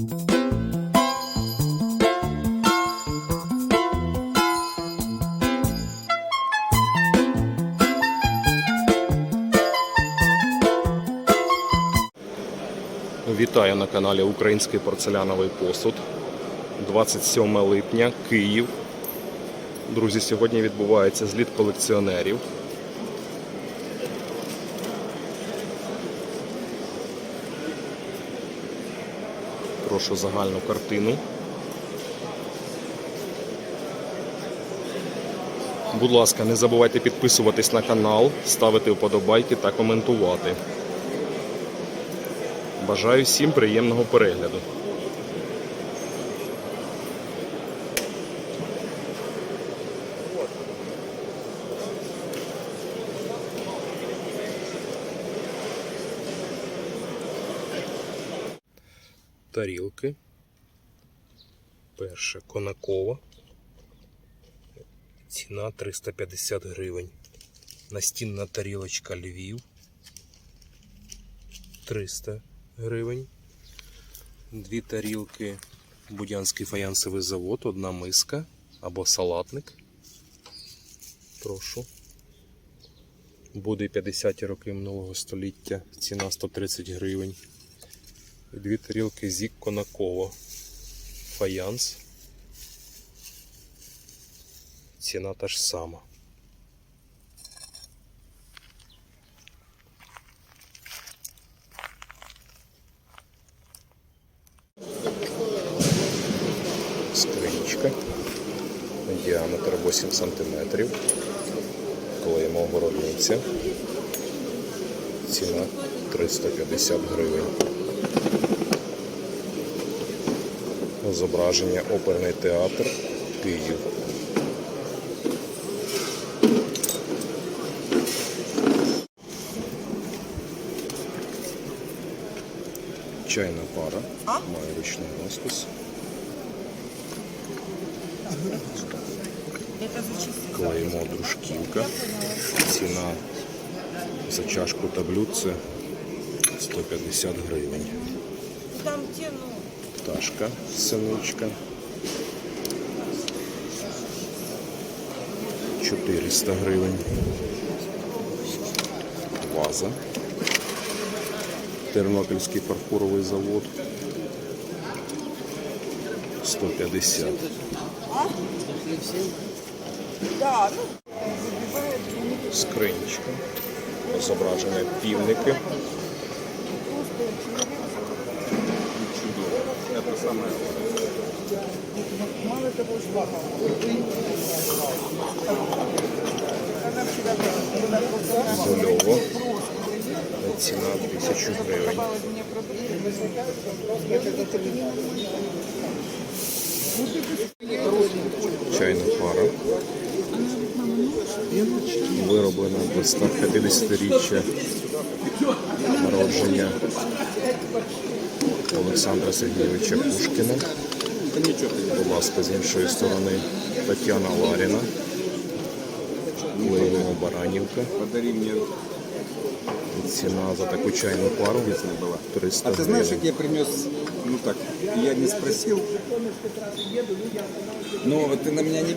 Вітаю на каналі Український порцеляновий посуд. 27 липня, Київ. Друзі, сьогодні відбувається зліт колекціонерів. Прошу загальну картину. Будь ласка, не забувайте підписуватись на канал, ставити вподобайки та коментувати. Бажаю всім приємного перегляду. Тарілки. Перша конакова. Ціна 350 гривень. Настінна тарілочка Львів. 300 гривень. Дві тарілки Будянський фаянсовий завод, одна миска або салатник. Прошу. Буде 50 роки минулого століття, ціна 130 гривень. І дві тарілки Зік Конакова. Фаянс. Ціна та ж сама. скринічка. Діаметр 8 см. Клеїмо городниця. Ціна 350 гривень. Зображення оперний театр Київ. Чайна пара. Має ручний розпис. Клеїмо дружківка. Ціна за чашку та блюдце 150 гривень. Там те, ну, Пташка, синичка. 400 гривень. Ваза. Тернопільський фарфоровий завод. 150. да, ну, Скринічка. Зображення півники. мало того, что Она всегда была просто Зольово. Ціна 1000 гривень. мне проблемы. Я говорю, это не Чайна пара. Вироблена до 150-річчя народження Олександра Сергійовича Пушкіна. Будь ласка, з іншої сторони Тетяна Ларіна. Клеїмо Баранівка. Ціна за таку чайну пару 300 А ты знаешь, как я принес, ну так, я не спросил, но вот ты на меня не...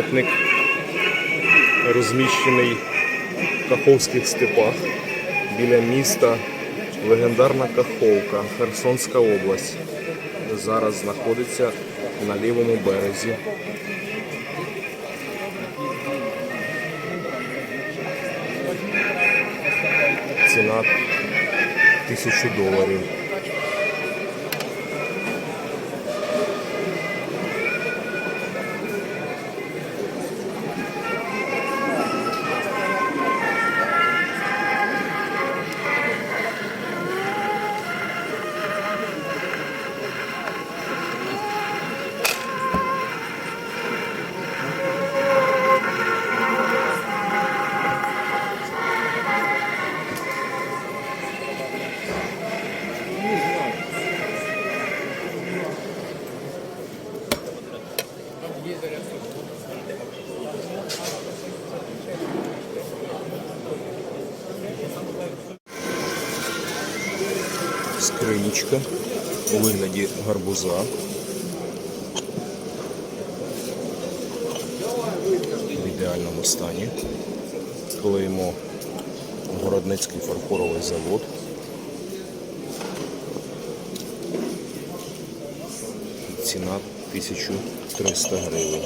пам'ятник розміщений в Каховських степах біля міста легендарна Каховка, Херсонська область. Зараз знаходиться на лівому березі. Ціна тисячу доларів. Скринічка у вигляді гарбуза. В ідеальному стані. Клеїмо Городницький фарфоровий завод. Ціна 1300 гривень.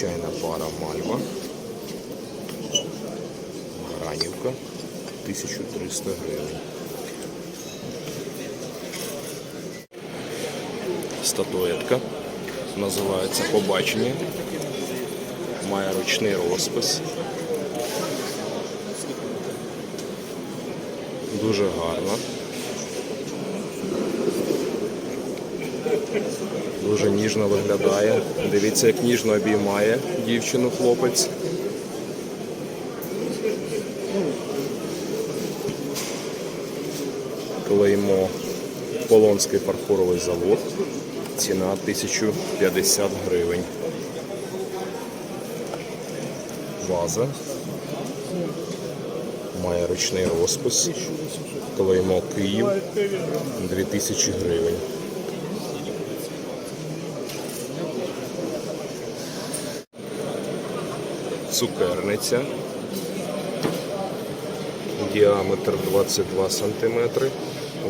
Чайна пара Мальва. Гранівка 1300 гривень. Статуетка. Називається Побачення. Має ручний розпис. Дуже гарно. Дуже ніжно виглядає. Дивіться, як ніжно обіймає дівчину хлопець. Клеймо Полонський фарфоровий завод. Ціна 1050 гривень. Ваза. Має ручний розпис. Клеймо Київ 2000 гривень. Цукерниця. Діаметр 22 см,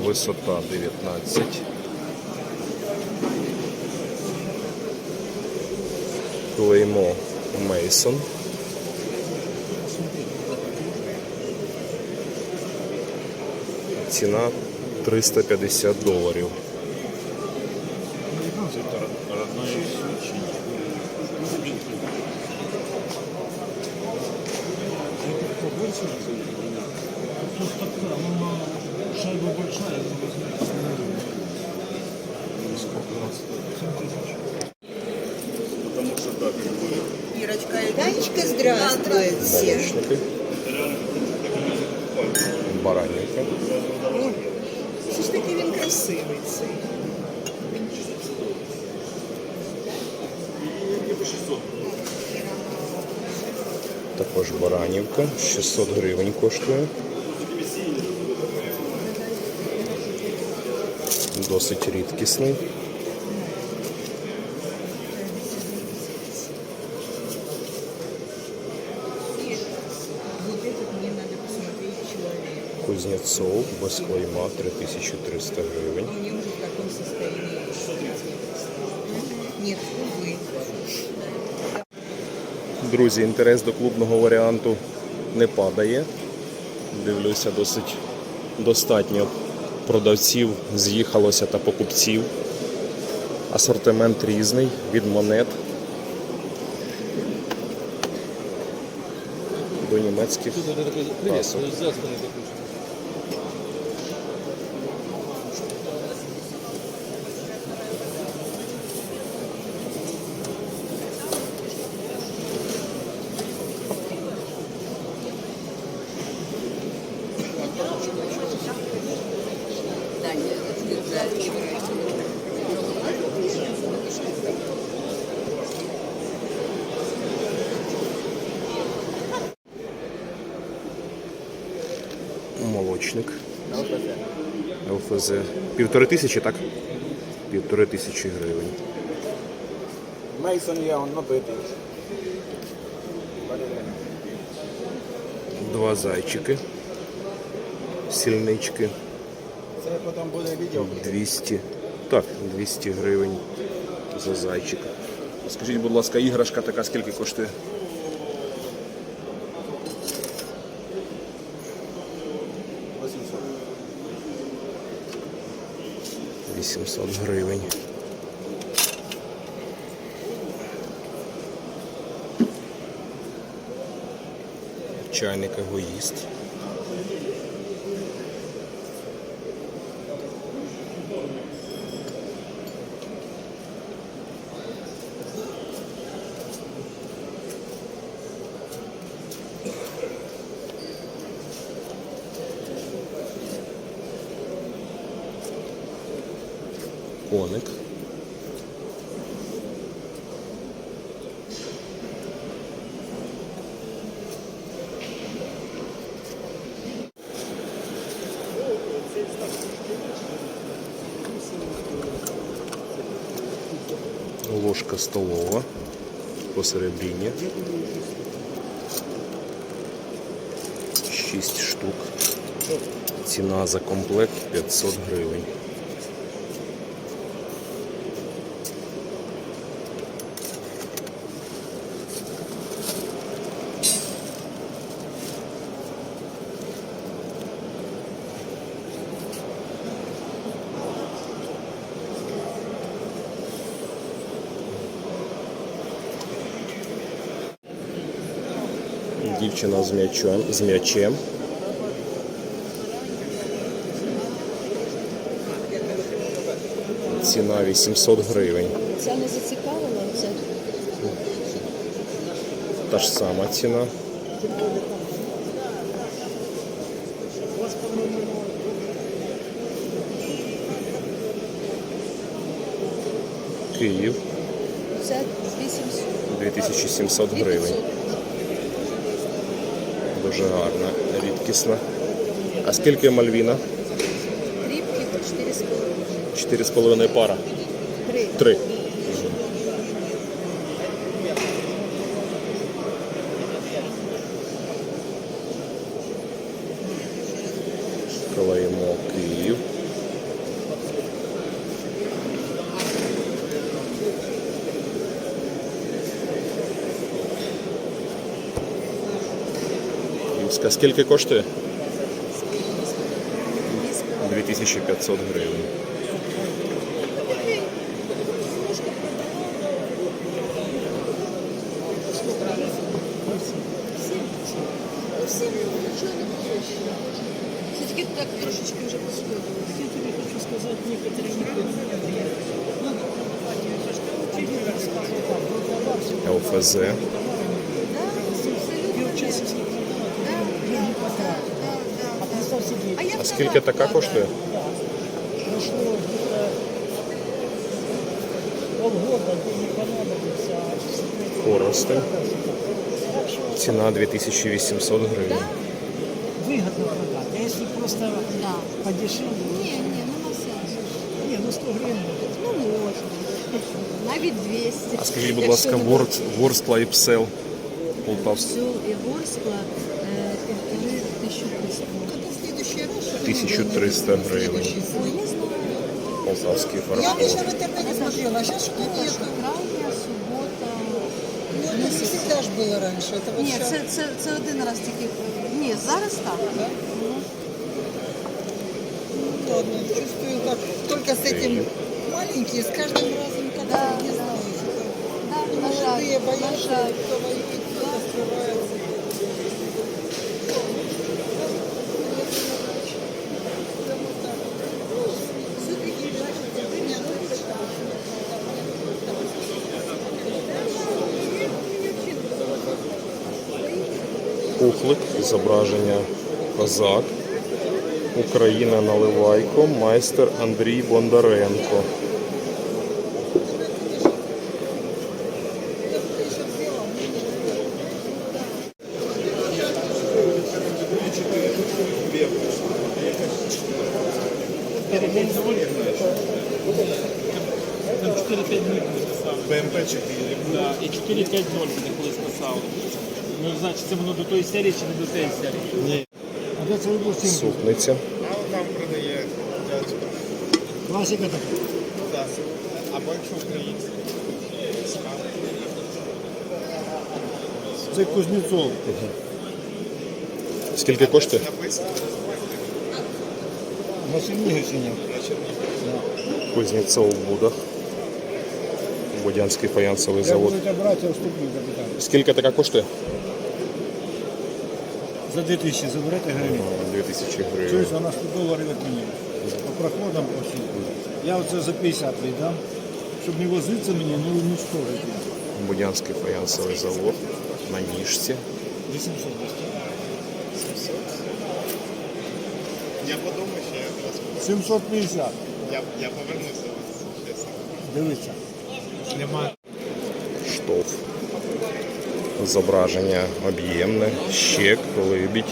висота 19 Клеймо Мейсон. Ціна 350 доларів. Також баранівка. 600 гривень коштує. Досить рідкісний. Кузнецов без клейма 3300 гривень. Нет, увы. Друзі, інтерес до клубного варіанту не падає. Дивлюся, досить достатньо продавців з'їхалося та покупців. Асортимент різний від монет до німецьких пасок. Молочник. ЛФЗ. Півтори тисячі, так? Півтори тисячі гривень. Мейсон є, он набитий. Два зайчики. Сільнички. Це потім буде відео. 200. Так, 200 гривень за зайчик. Скажіть, будь ласка, іграшка така скільки коштує? Восемьсот. 800 гривень. Чайник егоїст. Посередині. 6 штук. Ціна за комплект 500 гривень. Дівчина з м'ячем. З м'ячем. Ціна 800 гривень. Ця не зацікавила, це Та ж сама ціна. Київ це 800. 2700 гривень. Дуже гарна, рідкісна. А скільки мальвіна? Тріпки по 4,5. 4,5 пара. Три. Три. Клеймо Київ. Київська. Скільки коштує? 2500 гривень. Всім нічого не було. Це тільки так трошечки вже посходило. Я тобі хочу сказати, некоторі ЛФЗ. А скільки така коштує? полгода, де не понадобиться. Коростень. Ціна 2800 гривень. Выгодно продать. А если просто Да. подешевле, Ні, ні, нема сенсу. не, ну 100 гривен. Ну, можна. Навіть 200. А скажіть, будь ласка, Ворд, Ворскла і Псел Полтавський. Все, і Ворскла 1300 гривень. Ой, не знаю. Полтавський Я фарфор. раньше в интернете смотрела, а сейчас что-то Це що, нету. крайня, субота. Ну, это не всегда ж было раньше. Это вот Ні, щас. це, це, це один раз тільки. Ні, зараз так. Ладно, чувствую, как только с этим маленькие, с каждым разом как Да, не да. знаю. Да, на жаль, Молодые на боятся, жаль. кто воюет, кто скрывается. Зображення козак. Україна наливайко, майстер Андрій Бондаренко. Ну, не знаю, чи це воно до тої серії, чи не до тієї серії. Ні. А де це ви були Супниця. А там продає дядько. Класика така. Так. Або якщо український. Це Кузнєцов. Скільки коштує? Написано. На Чернігівщині. Кузнєцов в Будах. Будянський фаянсовий Як завод. будете брати, я вступлю капітан. Скільки така коштує? За 2000 заберете гривень. 2000 гривень. Чуєш, вона 100 доларів від мені. По проходам по всім. Я оце за 50 віддам. Щоб не возитися мені, ну не стоїть. Будянський фаянсовий завод на ніжці. 800 Я подумаю, що я якраз 750. я, я повернуся до вас. чесно. Дивіться. Немає. Штоф зображення об'ємне, щек, колибідь.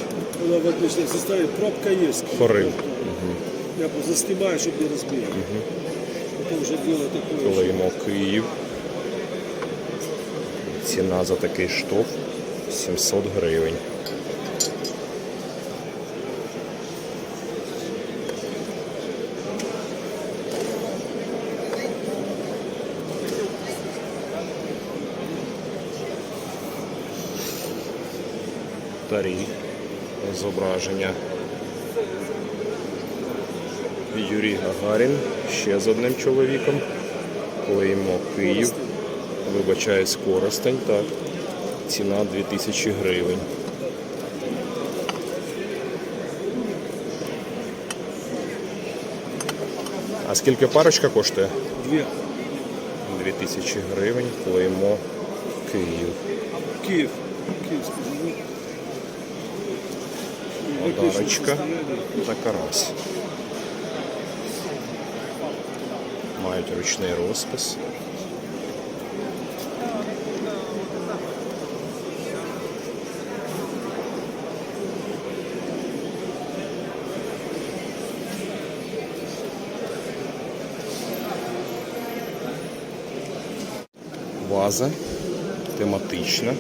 Вона в отличном составі, пробка є. Хорив. Угу. Я застимаю, щоб не розбив. Угу. Потім вже діло таке. Клеймо Київ. Ціна за такий штовх 700 гривень. Тарі зображення. Юрій Гагарін ще з одним чоловіком. Клеймо Київ. Вибачаюсь, Коростень, так. Ціна 2000 гривень. А скільки парочка коштує? Две. 2000 гривень, клеймо Київ. Киев. Киевский Подарочка та карась. Мають ручний розпис. Ваза тематична.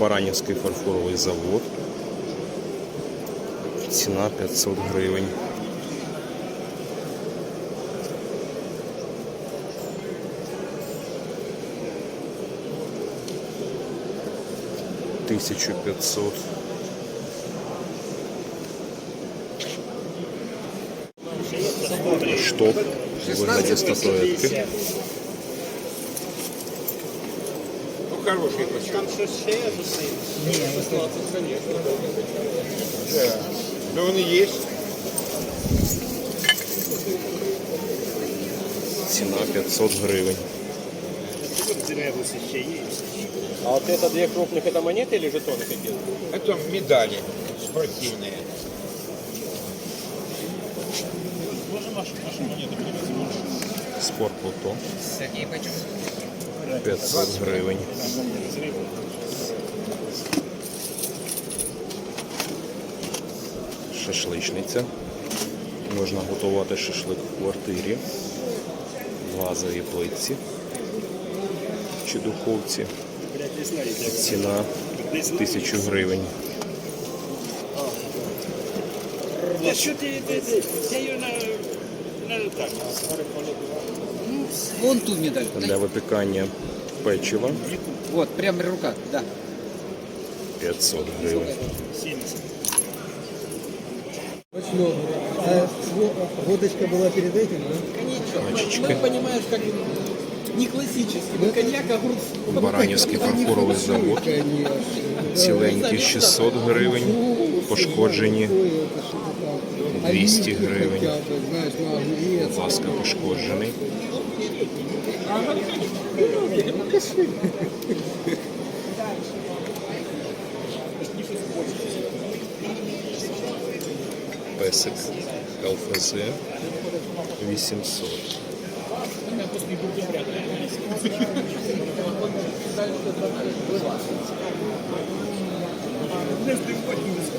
Баранівський фарфоровий завод. Ціна 500 гривень. Тисячу п'ятсот. Штоп у вигляді статуетки. хороший почти. Там щось ще є Нет, 16, звісно. Да. Ну вони є. Ціна 500 гривен. А вот это две крупных, это монеты или жетоны какие-то? Это медали спортивные. Можно наши, наши монеты привезти? Спорт Плутон. Сергей, почему? 500 гривень. Шашличниця. Можна готувати шашлик в квартирі, в газовій плитці чи духовці. Ціна 1000 гривень. Да что ты, ты, ты, я ее на, на так. Вон ту медаль. Для випікання печива Вот, прямо рука, да. 500 гривень. Водочка была перед этим, да? Пачечки. понимаешь, как не классический, мы коньяк, огурцы. Баранівський фарфоровий завод. Ціленькі 600 гривень. Пошкоджені 200 гривень. Будь ласка, пошкоджений. Песик ЛФЗ 800.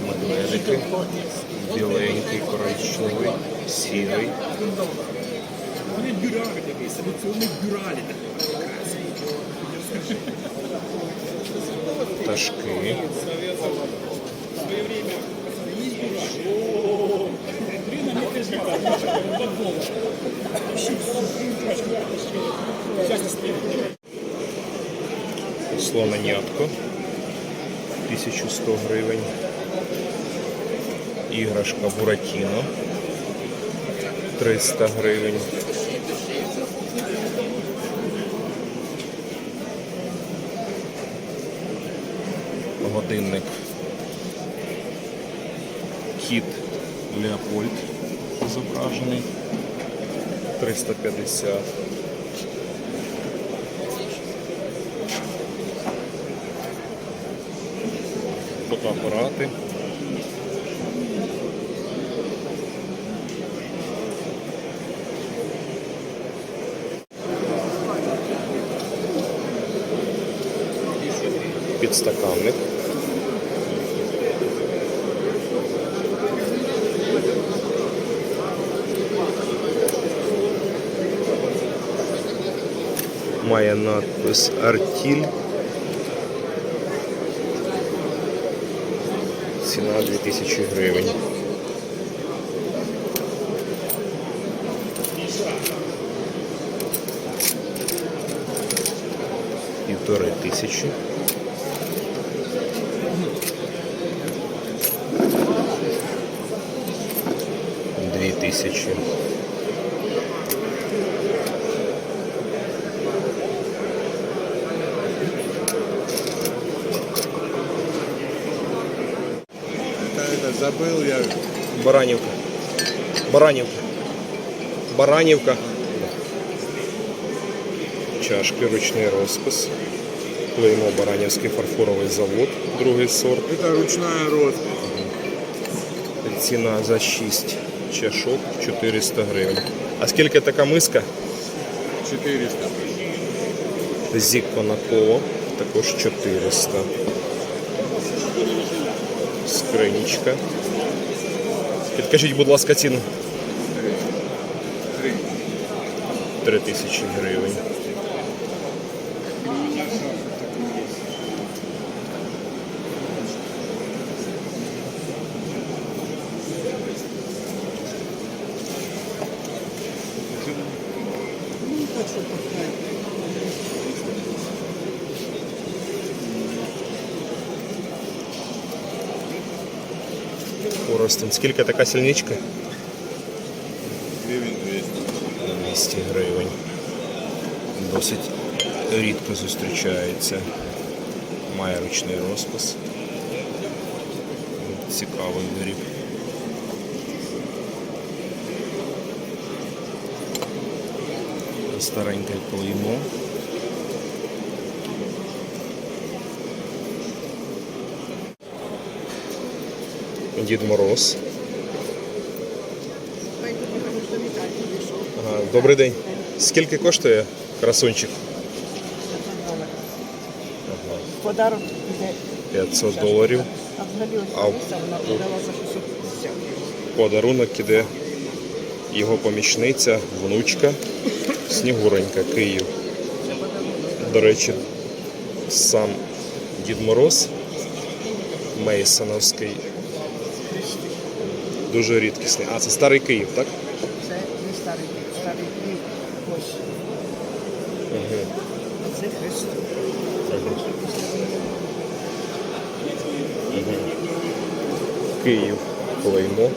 Медведики. Біленький, коричневий, сірий. Вони бюрали такі, селекціонні бюрали такі. Пташки. Слоненятко 1100 гривень. Іграшка Буратіно 300 гривень. Годинник Кіт Леопольд зображений 350. Фотоапарати. Підстаканник. Має надпис Артіль. Ціна 2000 гривень. Півтори тисячі. Дві тисячі. Забыл я. Баранівка. Баранівка. Баранівка. Чашки, ручний розпис. Клеймо Баранівський фарфоровий завод, другий сорт. Это ручная роспись. Ціна за 6 чашок 400 гривень. А скільки така миска? 400. Зік Конакова, також 400. Скринічка. Підкажіть, будь ласка, ціну. 3 тисячі гривень. Скільки така сільничка? Гривен 200. 200 гривень. Досить рідко зустрічається. Має ручний розпис. Цікавий виріб. Стареньке клеймо. Дід Мороз. Ага, добрий день. Скільки коштує красунчик? Ага, Подарок іде. 500 доларів. А взагалі ось А Лариса, вона продала за 650. Подарунок іде його помічниця, внучка, Снігуренька, Київ. До речі, сам Дід Мороз Мейсоновський. Дуже рідкісний. А, це старий Київ, так? Це не старий Київ, старий Київ. Ось. А це Христос. Київ, клеймо.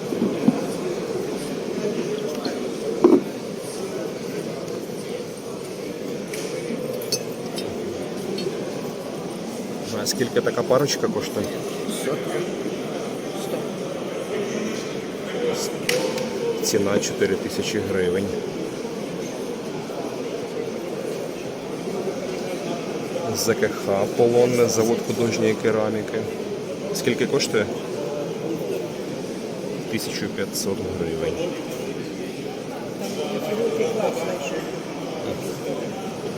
А скільки така парочка коштує? Ціна 4 тисячі гривень. ЗКХ Полонне, завод художньої кераміки. Скільки коштує? 1500 гривень.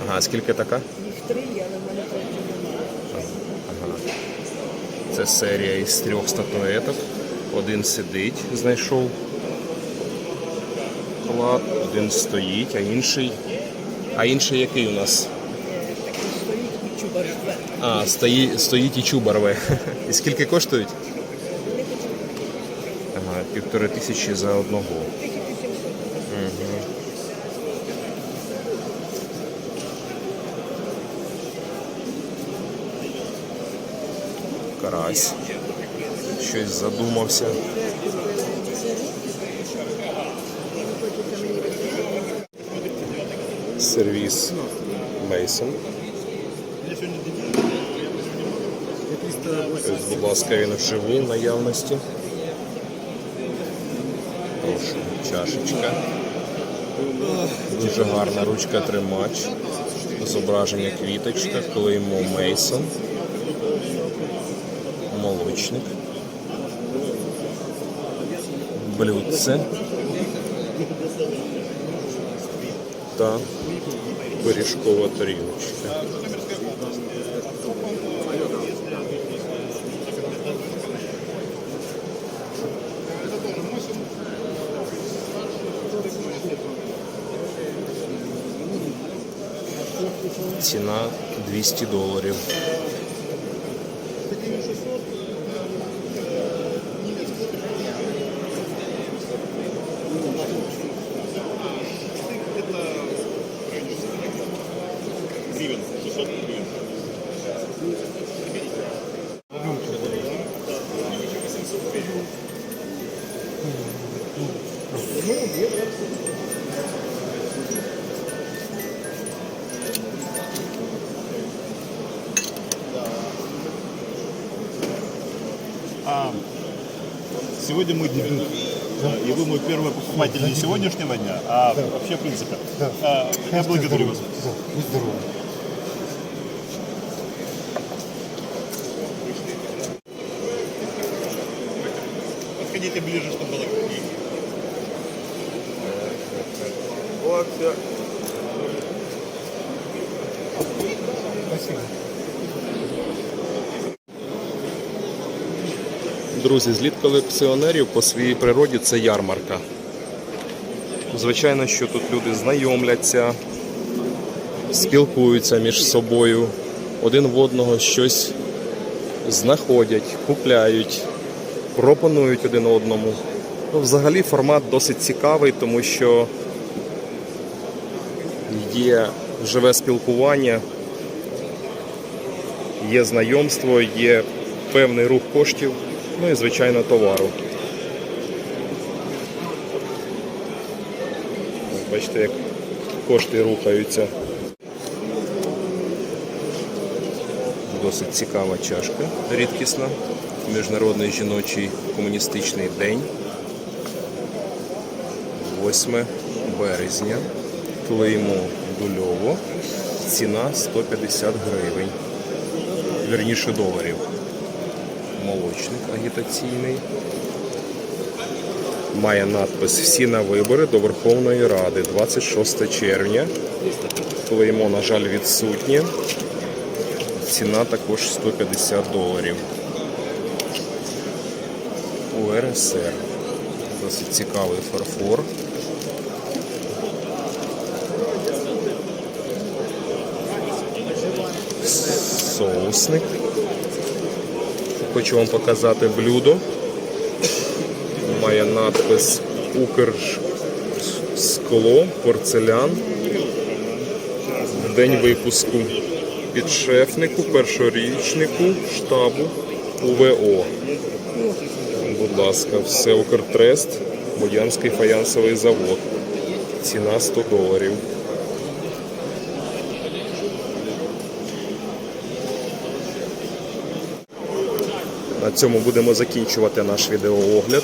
Ага, скільки така? Три але в. Ага. Це серія із трьох статуеток. Один сидить, знайшов клад, один стоїть, а інший. А інший який у нас? Стоїть і чубар рве. А, стоїть, стоїть і чубар рве. І скільки коштують? Ага, півтори тисячі за одного. Карась. Щось задумався. Сервіс Мейсон. Будь ласка, він вживу наявності. Прошу, чашечка. Дуже гарна ручка тримач. Зображення квіточка, клеймо Мейсон. Молочник. Блюдце. Та пиріжкова тарілочка. Ціна 200 доларів. мой первый покупатель не сегодняшнего дня, а вообще в принципе. А, я благодарю вас. Подходите ближе, чтобы было видно. Вот все. Друзі, зліт колекціонерів по своїй природі це ярмарка. Звичайно, що тут люди знайомляться, спілкуються між собою, один в одного щось знаходять, купляють, пропонують один одному. Ну, взагалі формат досить цікавий, тому що є живе спілкування, є знайомство, є певний рух коштів, ну і звичайно товару. Бачите, як кошти рухаються. Досить цікава чашка, рідкісна. Міжнародний жіночий комуністичний день. 8 березня. Клеймо дульово. Ціна 150 гривень. Вірніше доларів. Молочник агітаційний. Має надпис Всі на вибори до Верховної Ради 26 червня. Клеймо, на жаль, відсутнє. Ціна також 150 доларів. УРСР. Досить цікавий фарфор. Соусник. Хочу вам показати блюдо. Має надпис Укрскло, порцелян. День випуску підшефнику, першорічнику штабу УВО. Будь ласка, все Укртрест, Будянський фаянсовий завод. Ціна 100 доларів. На цьому будемо закінчувати наш відеоогляд.